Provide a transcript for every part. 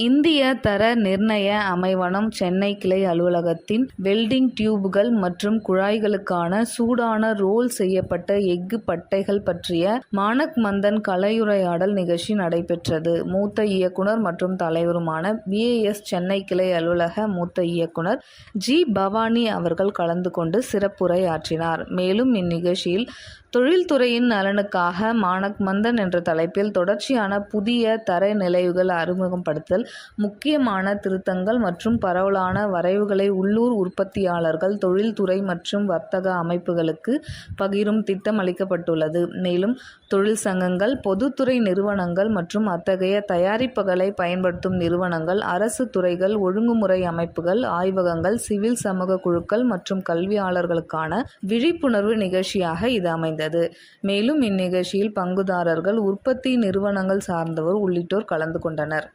இந்திய தர நிர்ணய அமைவனம் சென்னை கிளை அலுவலகத்தின் வெல்டிங் டியூப்கள் மற்றும் குழாய்களுக்கான சூடான ரோல் செய்யப்பட்ட எஃகு பட்டைகள் பற்றிய மானக் மந்தன் கலையுரையாடல் நிகழ்ச்சி நடைபெற்றது. மூத்த இயக்குனர் மற்றும் தலைவருமான பிஏஎஸ் சென்னை கிளை அலுவலக மூத்த இயக்குனர் ஜி. பவானி அவர்கள் கலந்து கொண்டு சிறப்புரையாற்றினார். மேலும் இந்நிகழ்ச்சியில் தொழில்துறையின் நலனுக்காக மானக் மந்தன் என்ற தலைப்பில் தொடர்ச்சியான புதிய தரநிலைகள் அறிமுகப்படுத்தல், முக்கியமான திருத்தங்கள் மற்றும் பரவலான வரைவுகளை உள்ளூர் உற்பத்தியாளர்கள், தொழில்துறை மற்றும் வர்த்தக அமைப்புகளுக்கு பகிரும் திட்டம் அளிக்கப்பட்டுள்ளது. மேலும் தொழிற்சங்கங்கள், பொதுத்துறை நிறுவனங்கள் மற்றும் அத்தகைய தயாரிப்புகளை பயன்படுத்தும் நிறுவனங்கள், அரசு துறைகள், ஒழுங்குமுறை அமைப்புகள், ஆய்வகங்கள், சிவில் சமூக குழுக்கள் மற்றும் கல்வியாளர்களுக்கான விழிப்புணர்வு நிகழ்ச்சியாக இது அமைந்தது. மேலும் இந்நிகழ்ச்சியில் பங்குதாரர்கள், உற்பத்தி நிறுவனங்கள் சார்ந்தவர் உள்ளிட்டோர் கலந்து கொண்டனர்.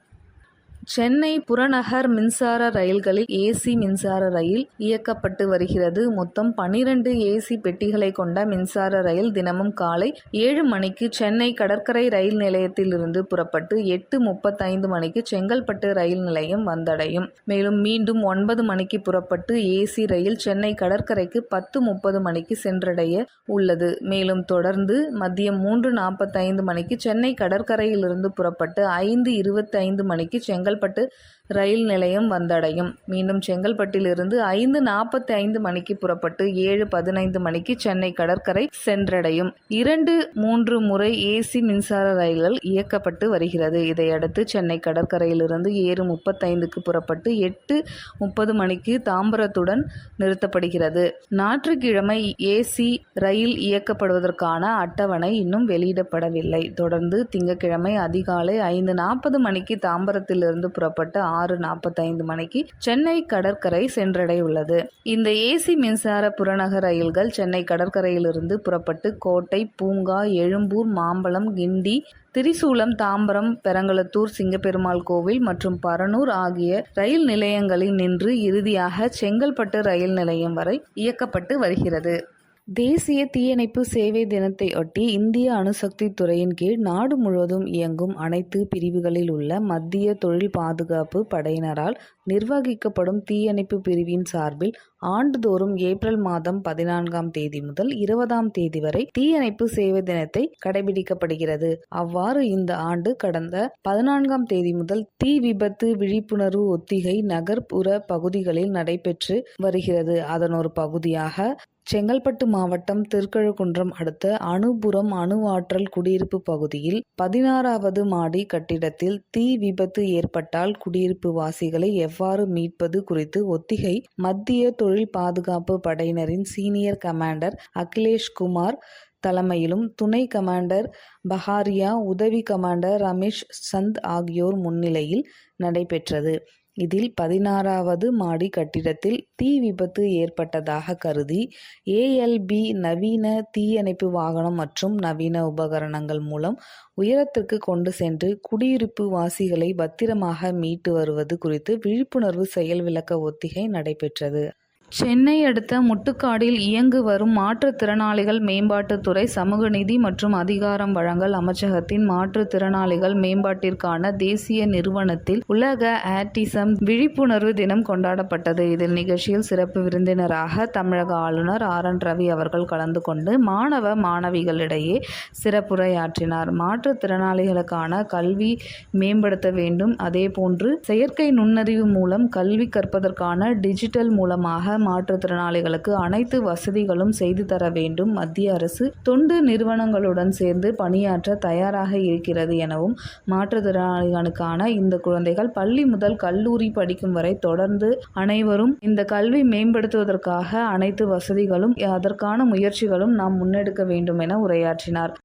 சென்னை புறநகர் மின்சார ரயில்களில் ஏசி மின்சார ரயில் இயக்கப்பட்டு வருகிறது. மொத்தம் பனிரெண்டு ஏசி பெட்டிகளை கொண்ட மின்சார ரயில் தினமும் காலை ஏழு மணிக்கு சென்னை கடற்கரை ரயில் நிலையத்திலிருந்து புறப்பட்டு எட்டு முப்பத்தைந்து மணிக்கு செங்கல்பட்டு ரயில் நிலையம் வந்தடையும். மேலும் மீண்டும் ஒன்பது மணிக்கு புறப்பட்டு ஏசி ரயில் சென்னை கடற்கரைக்கு பத்து முப்பது மணிக்கு சென்றடைய உள்ளது. மேலும் தொடர்ந்து மதியம் மூன்று நாற்பத்தைந்து மணிக்கு சென்னை கடற்கரையிலிருந்து புறப்பட்டு ஐந்து இருபத்தைந்து மணிக்கு செங்கல்பட்டு ரயில் நிலையம் வந்தடையும். மீண்டும் செங்கல்பட்டிலிருந்து ஐந்து நாற்பத்தி ஐந்து மணிக்கு புறப்பட்டு ஏழு பதினைந்து மணிக்கு சென்னை கடற்கரை சென்றடையும். இரண்டு, மூன்று முறை ஏசி மின்சார ரயில்கள் இயக்கப்பட்டு வருகிறது. இதையடுத்து சென்னை கடற்கரையிலிருந்து ஏழு முப்பத்தைந்துக்கு புறப்பட்டு எட்டு முப்பது மணிக்கு தாம்பரத்துடன் நிறுத்தப்படுகிறது. ஞாயிற்றுக்கிழமை ஏசி ரயில் இயக்கப்படுவதற்கான அட்டவணை இன்னும் வெளியிடப்படவில்லை. தொடர்ந்து திங்கட்கிழமை அதிகாலை ஐந்து நாற்பது மணிக்கு தாம்பரத்திலிருந்து புறப்பட்டு ஆறு நாற்பத்தைந்து மணிக்கு சென்னை கடற்கரை சென்றடையுள்ளது இந்த ஏசி மின்சார புறநகர் ரயில்கள் சென்னை கடற்கரையிலிருந்து புறப்பட்டு கோட்டை, பூங்கா, எழும்பூர், மாம்பழம் கிண்டி, திரிசூலம், தாம்பரம், பெரங்கலத்தூர் சிங்கப்பெருமாள் கோவில் மற்றும் பரனூர் ஆகிய ரயில் நிலையங்களில் நின்று இறுதியாக செங்கல்பட்டு ரயில் நிலையம் வரை இயக்கப்பட்டு வருகிறது. தேசிய தீயணைப்பு சேவை தினத்தை ஒட்டி இந்திய அணுசக்தி துறையின் கீழ் நாடு முழுவதும் இயங்கும் அனைத்து பிரிவுகளில் உள்ள மத்திய தொழில் பாதுகாப்பு படையினரால் நிர்வகிக்கப்படும் தீயணைப்பு பிரிவின் சார்பில் ஆண்டுதோறும் ஏப்ரல் மாதம் பதினான்காம் தேதி முதல் இருபதாம் தேதி வரை தீயணைப்பு சேவை தினத்தை கடைபிடிக்கப்படுகிறது. அவ்வாறு இந்த ஆண்டு கடந்த பதினான்காம் தேதி முதல் தீ விபத்து விழிப்புணர்வு ஒத்திகை நகர்ப்புற பகுதிகளில் நடைபெற்று வருகிறது. அதன் ஒரு பகுதியாக செங்கல்பட்டு மாவட்டம் திருக்கழுக்குன்றம் அடுத்த அணுபுரம் அணு ஆற்றல் குடியிருப்பு பகுதியில் பதினாறாவது மாடி கட்டிடத்தில் தீ விபத்து ஏற்பட்டால் குடியிருப்பு வாசிகளை எவ்வாறு மீட்பது குறித்து ஒத்திகை மத்திய தொழில் பாதுகாப்பு படையினரின் சீனியர் கமாண்டர் அகிலேஷ் குமார் தலைமையிலும், துணை கமாண்டர் பஹாரியா, உதவி கமாண்டர் ரமேஷ் சந்த் ஆகியோர் முன்னிலையில் நடைபெற்றது. இதில் பதினாறாவது மாடி கட்டிடத்தில் தீ விபத்து ஏற்பட்டதாக கருதி ஏஎல்பி நவீன தீயணைப்பு வாகனம் மற்றும் நவீன உபகரணங்கள் மூலம் உயரத்திற்கு கொண்டு சென்று குடியிருப்பு வாசிகளை பத்திரமாக மீட்டு வருவது குறித்து விழிப்புணர்வு செயல் விளக்க ஒத்திகை நடைபெற்றது. சென்னை அடுத்த முட்டுக்காடில் இயங்கு வரும் மாற்றுத்திறனாளிகள் மேம்பாட்டுத்துறை, சமூக நிதி மற்றும் அதிகாரம் வழங்கல் அமைச்சகத்தின் மாற்றுத்திறனாளிகள் மேம்பாட்டிற்கான தேசிய நிறுவனத்தில் உலக ஆட்டிசம் விழிப்புணர்வு தினம் கொண்டாடப்பட்டது. இதில் நிகழ்ச்சியில் சிறப்பு விருந்தினராக தமிழக ஆளுநர் ஆர். என். ரவி அவர்கள் கலந்து கொண்டு மாணவ, மாணவிகளிடையே சிறப்புரையாற்றினார். மாற்றுத்திறனாளிகளுக்கான கல்வி மேம்படுத்த வேண்டும். அதேபோன்று செயற்கை நுண்ணறிவு மூலம் கல்வி கற்பதற்கான டிஜிட்டல் மூலமாக மாற்றுத்திறனாளிகளுக்கு அனைத்து வசதிகளும் செய்து தர வேண்டும். மத்திய அரசு தொண்டு நிறுவனங்களுடன் சேர்ந்து பணியாற்ற தயாராக இருக்கிறது எனவும், மாற்றுத்திறனாளிகளுக்கான இந்த குழந்தைகள் பள்ளி முதல் கல்லூரி படிக்கும் வரை தொடர்ந்து அனைவரும் இந்த கல்வி மேம்படுத்துவதற்காக அனைத்து வசதிகளும், அதற்கான முயற்சிகளும் நாம் முன்னெடுக்க வேண்டும் என உரையாற்றினார்.